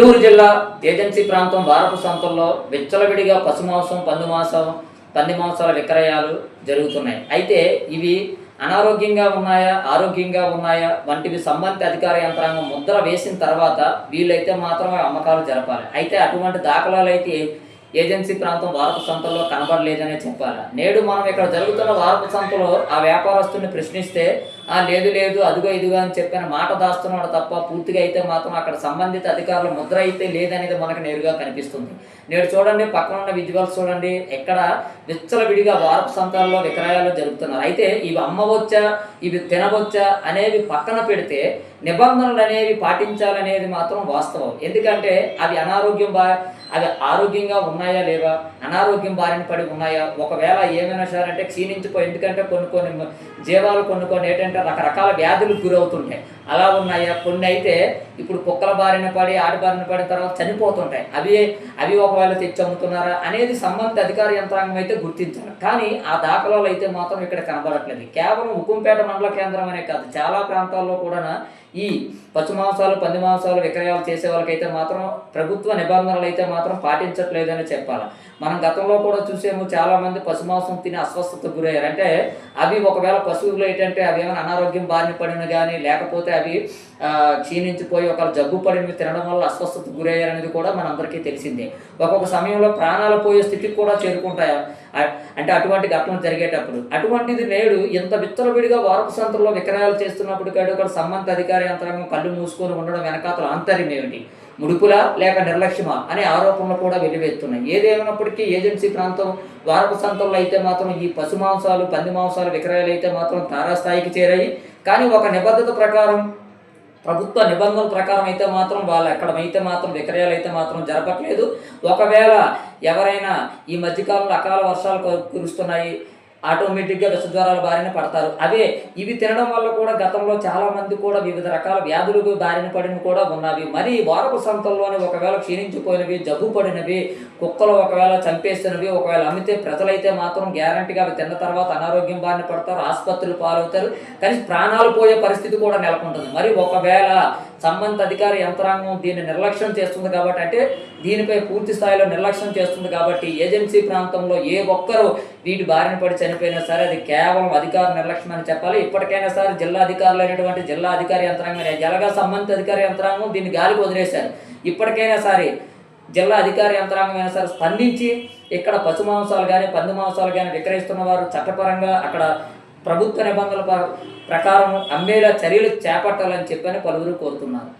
నెల్లూరు జిల్లా ఏజెన్సీ ప్రాంతం వారపు సంతల్లో విచ్చలవిడిగా పశు మాంసం పంది మాంసం పంది మాంసాల విక్రయాలు జరుగుతున్నాయి. అయితే ఇవి అనారోగ్యంగా ఉన్నాయా ఆరోగ్యంగా ఉన్నాయా వంటివి సంబంధిత అధికార యంత్రాంగం ముద్ర వేసిన తర్వాత వీళ్ళైతే మాత్రమే అమ్మకాలు జరపాలి. అయితే అటువంటి దాఖలాలు అయితే ఏజెన్సీ ప్రాంతం వారపు సంతల్లో కనబడలేదనే చెప్పాలి. నేడు మనం ఇక్కడ జరుగుతున్న వారపు సంతలో ఆ వ్యాపారస్తుని ప్రశ్నిస్తే లేదు లేదు అదిగో ఇదిగో అని చెప్పిన మాట దాస్తున్నాడు తప్ప పూర్తిగా అయితే మాత్రం అక్కడ సంబంధిత అధికారుల ముద్ర అయితే లేదనేది మనకు నేరుగా కనిపిస్తుంది. నేడు చూడండి పక్కన ఉన్న విజువల్స్ చూడండి ఎక్కడ విచ్చలవిడిగా వారపు సంతాల్లో విక్రయాలు జరుగుతున్నారు. అయితే ఇవి అమ్మవచ్చా ఇవి తినవచ్చా అనేవి పక్కన పెడితే నిబంధనలు అనేవి పాటించాలనేది మాత్రం వాస్తవం. ఎందుకంటే అవి అనారోగ్యం బా అవి ఆరోగ్యంగా ఉన్నాయా లేవా అనారోగ్యం బారిన పడి ఉన్నాయా? ఒకవేళ ఏమైనా సరే అంటే క్షీణించిపోయి ఎందుకంటే కొన్ని కొన్ని జీవాలు కొన్ని కొన్ని ఏంటంటే రకరకాల వ్యాధులకు గురవుతుంటాయి. అలా ఉన్నాయా? కొన్ని అయితే ఇప్పుడు కుక్కల బారిన పడి ఆడి బారిన పడిన తర్వాత చనిపోతుంటాయి. అవి అవి ఒకవేళ తెచ్చి అమ్ముతున్నారా అనేది సంబంధిత అధికార యంత్రాంగం అయితే గుర్తించాలి. కానీ ఆ దాఖలాలు అయితే మాత్రం ఇక్కడ కనబడట్లేదు. కేవలం ఉక్కుంపేట మండల కేంద్రం అనే కాదు చాలా ప్రాంతాల్లో కూడా ఈ పశు మాంసాలు పంది మాంసాలు విక్రయాలు చేసే వాళ్ళకైతే మాత్రం ప్రభుత్వ నిబంధనలు అయితే మాత్రం పాటించట్లేదని చెప్పాలి. మనం గతంలో కూడా చూసాము చాలా మంది పశు మాంసం తిని అస్వస్థతకు గురయ్యారు. అంటే అవి ఒకవేళ పశువులు ఏంటంటే అవి ఏమైనా అనారోగ్యం బారిన పడిన కానీ లేకపోతే అవి క్షీణించిపోయి ఒక జబ్బు పడినవి తినడం వల్ల అస్వస్థతకు గురయ్యారు అనేది కూడా మనందరికీ తెలిసిందే. ఒక్కొక్క సమయంలో ప్రాణాలు పోయే స్థితికి కూడా చేరుకుంటాయి? అంటే అటువంటి ఘటనలు జరిగేటప్పుడు. అటువంటిది నేడు ఇంత విత్తలవిడిగా వారపు సంతలో విక్రయాలు చేస్తున్నప్పుడు కాదు ఒక సంబంధిత అధికారి యంత్రాంగం కళ్ళు మూసుకొని ఉండడం వెనకాతల ఆంతర్యం ఏమిటి? ముడుపులా లేక నిర్లక్ష్యమా? అనే ఆరోపణలు కూడా వెల్లువెత్తున్నాయి. ఏదేమైనప్పటికీ ఏజెన్సీ ప్రాంతం వారపు సంతంలో అయితే మాత్రం ఈ పశు మాంసాలు పంది మాంసాలు విక్రయాలు అయితే మాత్రం తారాస్థాయికి చేరాయి. కానీ ఒక నిబద్ధత ప్రకారం ప్రభుత్వ నిబంధనల ప్రకారం అయితే మాత్రం వాళ్ళు ఎక్కడ అయితే మాత్రం విక్రయాలు అయితే మాత్రం జరపట్లేదు. ఒకవేళ ఎవరైనా ఈ మధ్యకాలంలో అకాల వర్షాలు కురుస్తున్నాయి ఆటోమేటిక్గా విషద్వారాల బారిన పడతారు. అవే ఇవి తినడం వల్ల కూడా గతంలో చాలామంది కూడా వివిధ రకాల వ్యాధులకు బారిన పడిన కూడా ఉన్నవి. మరి వారపు సంతల్లోని ఒకవేళ క్షీణించిపోయినవి జబ్బు పడినవి కుక్కలు ఒకవేళ చంపేసినవి ఒకవేళ అమ్మితే ప్రజలైతే మాత్రం గ్యారంటీగా అవి తిన్న తర్వాత అనారోగ్యం బారిన పడతారు ఆసుపత్రులు పాలవుతారు. కానీ ప్రాణాలు పోయే పరిస్థితి కూడా నెలకొంటుంది. మరి ఒకవేళ సంబంధిత అధికార యంత్రాంగం దీన్ని నిర్లక్ష్యం చేస్తుంది కాబట్టి అంటే దీనిపై పూర్తి స్థాయిలో నిర్లక్ష్యం చేస్తుంది కాబట్టి ఏజెన్సీ ప్రాంతంలో ఏ ఒక్కరు వీటి బారిన పడి చనిపోయినా సరే అది కేవలం అధికార నిర్లక్ష్యం అని చెప్పాలి. ఇప్పటికైనా సరే జిల్లా అధికారులు అయినటువంటి జిల్లా అధికారి యంత్రాంగం జలగా సంబంధిత అధికార యంత్రాంగం దీన్ని గాలికి వదిలేశారు. ఇప్పటికైనా సరే జిల్లా అధికార యంత్రాంగం అయినా సరే స్పందించి ఇక్కడ పశు మాంసాలు కానీ పంది మాంసాలు కానీ విక్రయిస్తున్న వారు చట్టపరంగా అక్కడ ప్రభుత్వ నిబంధనల ప్రకారం అమ్మేలా చర్యలు చేపట్టాలని చెప్పని పలువురు కోరుతున్నారు.